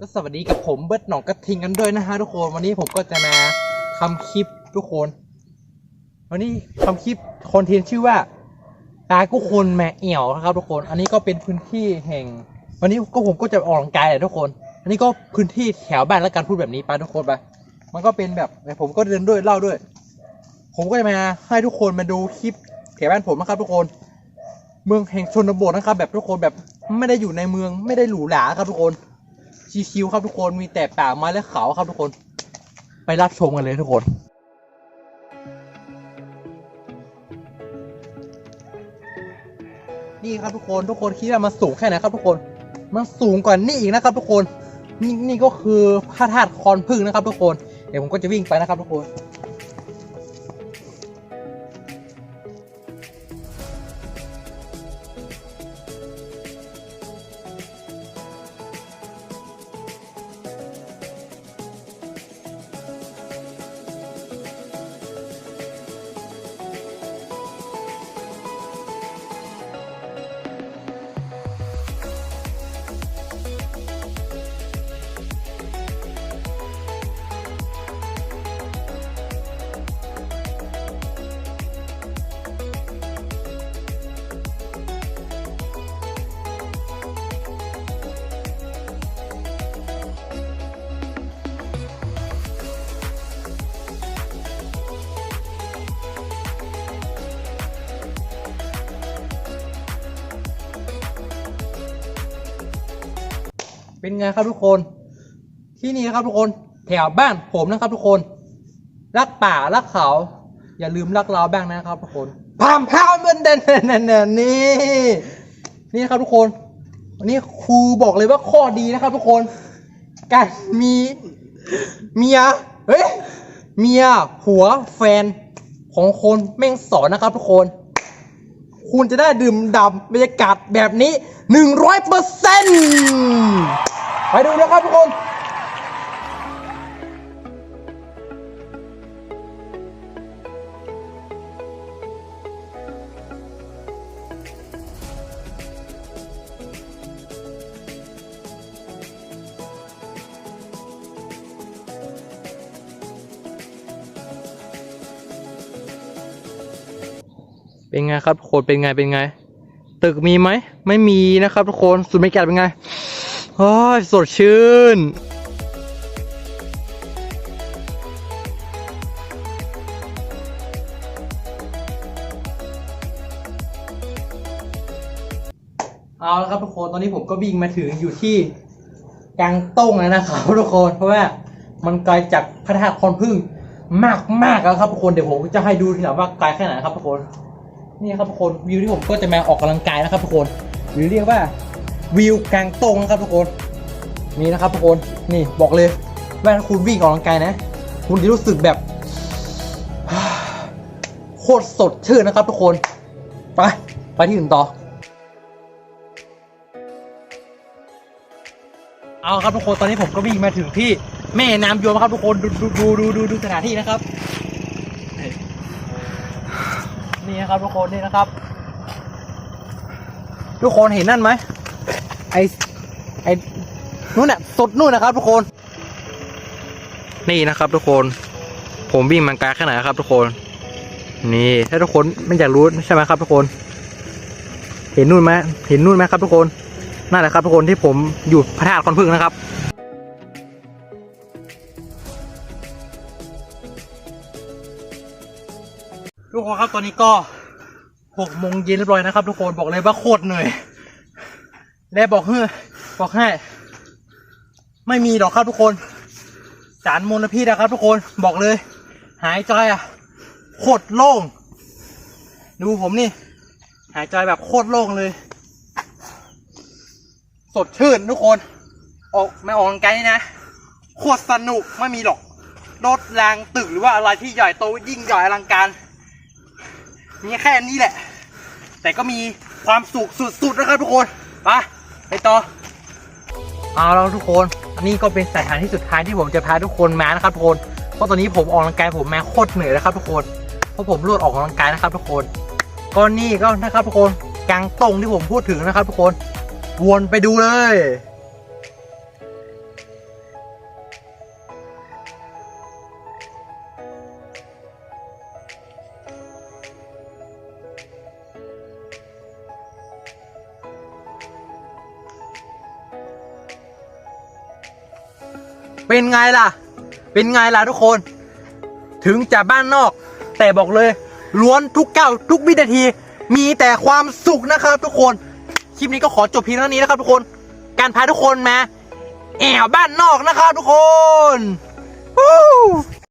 ก็สวัสดีกับผมเบิร์ดหนองกระทิงกันด้วยนะฮะทุกคนวันนี้ผมก็จะมาทำคลิปทุกคน วันนี้ทำคลิปคอนเทนต์ชื่อว่าตากุคนแม่เอี่ยวนะครับทุกคน อันนี้ก็เป็นพื้นที่แห่ง วันนี้ก็ผมก็จะออกกำลังกายแหละทุกคน อันนี้ก็พื้นที่แถวบ้านแล้วกันพูดแบบนี้ไปทุกคนไปมันก็เป็นแบบผมก็เดินด้วยเล่าด้วย ผมก็จะมาให้ทุกคนมาดูคลิปแถวบ้านผมนะครับทุกคน เมืองแห่งชนบทนะครับ แบบทุกคนแบบไม่ได้อยู่ในเมืองไม่ได้หรูหราครับทุกคน คิวครับทุกคนมีแต่ป่าไม้และเขาครับทุกคน ไปรับชมกันเลยทุกคนนี่ครับทุกคนทุกคนคิดว่ามันสูงแค่ไหนครับทุกคน มันสูงกว่านี่อีกนะครับ ทุกคน นี่นี่ก็คือพระธาตุคอนพึ่งนะครับ ทุกคน เดี๋ยวผมก็จะวิ่งไปนะครับทุกคน เป็นไงครับทุกคน ที่นี่ครับทุกคน แถวบ้านผมนะครับทุกคน รักป่ารักเขา อย่าลืมรักเราบ้างนะครับทุกคนพามพามเดินเดินเดินเดินเดินนี่นี่ครับทุกคนวันนี้ครูบอกเลยว่าข้อดีนะครับ ทุกคนการมีเมียเฮ้ยเมียผัวแฟนของคนแม่งสอนนะครับ ทุกคน คุณจะได้ดื่มด่ำบรรยากาศแบบนี้หนึ่งร้อยเปอร์เซ็นต์ ไปดูนะครับทุกคนเป็นไงครับทุกคนเป็นไงเป็นไง ตึกมีไหม ไม่มีนะครับทุกคนสุดไม่แก่เป็นไง โอ้ยสดชื่น เอาละครับทุกคนตอนนี้ผมก็วิ่งมาถึงอยู่ที่กลางต้งแล้วนะครับทุกคนเพราะว่ามันไกลจากพระธาตุคอนพึ่งมากมากแล้วครับทุกคนเดี๋ยวผมจะให้ดูทีหลังว่าไกลแค่ไหนครับทุกคน นี่ครับทุกคนวิวที่ผมก็จะมาออกกำลังกายนะครับทุกคนหรือเรียกว่า วิวกลางตรงครับทุกคนนี่นะครับทุกคนนี่บอกเลยว่าถ้าคุณวิ่งออกกำลังกายนะ คุณจะรู้สึกแบบโคตรสดชื่นนะครับทุกคนไปไปที่อื่นต่อ เอาครับทุกคนตอนนี้ผมก็วิ่งมาถึงที่แม่น้ำยมครับทุกคนดูดูดูดูดูดูสถานที่นะครับ นี่นะครับทุกคนนี่นะครับ ทุกคนเห็นนั่นไหม ไอ้ไอ้นู่นน่ะสุดนู่นนะครับ ทุกคน นี่นะครับทุกคน ผมวิ่งมันไกลแค่ไหนครับ ทุกคน นี่ถ้าทุกคนไม่อยากรู้ใช่ไหมครับ ทุกคน เห็นนู่นไหมเห็นนู่นไหมครับ ทุกคนนั่นแหละครับ ทุกคนที่ผมอยู่พระธาตุคอนพึ่งนะครับทุกคนครับตอนนี้ก็หกโมงเย็นเรียบร้อยนะครับ ทุกคนบอกเลยว่าโคตรเหนื่อย และบอกเฮ้บอกให้ ไม่มีหรอกครับทุกคน สารมลพิษนะครับทุกคนบอกเลย หายใจอะโคตรโล่ง ดูผมนี่ หายใจแบบโคตรโล่งเลย สดชื่นทุกคน ออกไม่ออกกำลังกายนี่นะโคตรสนุกไม่มีหรอกรถแรงตึกหรือว่าอะไรที่ใหญ่โตยิ่งใหญ่อลังการ มีแค่นี้แหละ แต่ก็มีความสุขสุดๆนะครับทุกคนไป ไปต่อเอาแล้วทุกคน อันนี้ก็เป็นสถานที่สุดท้ายที่ผมจะพาทุกคนมานะครับทุกคน เพราะตอนนี้ผมออกกำลังกายผมมาโคตรเหนื่อยแล้วครับทุกคน เพราะผมรวดออกกำลังกายนะครับทุกคนก็นี่ก็นะครับทุกคนกลางตรงที่ผมพูดถึงนะครับทุกคน วนไปดูเลย เป็นไงล่ะ เป็นไงล่ะทุกคน ถึงจะบ้านนอก แต่บอกเลย ล้วนทุกก้าวทุกวินาที มีแต่ความสุขนะครับ ทุกคน คลิปนี้ก็ขอจบเพียงเท่านี้นะครับ ทุกคน การพาทุกคนมาแอวบ้านนอกนะครับทุกคน Woo!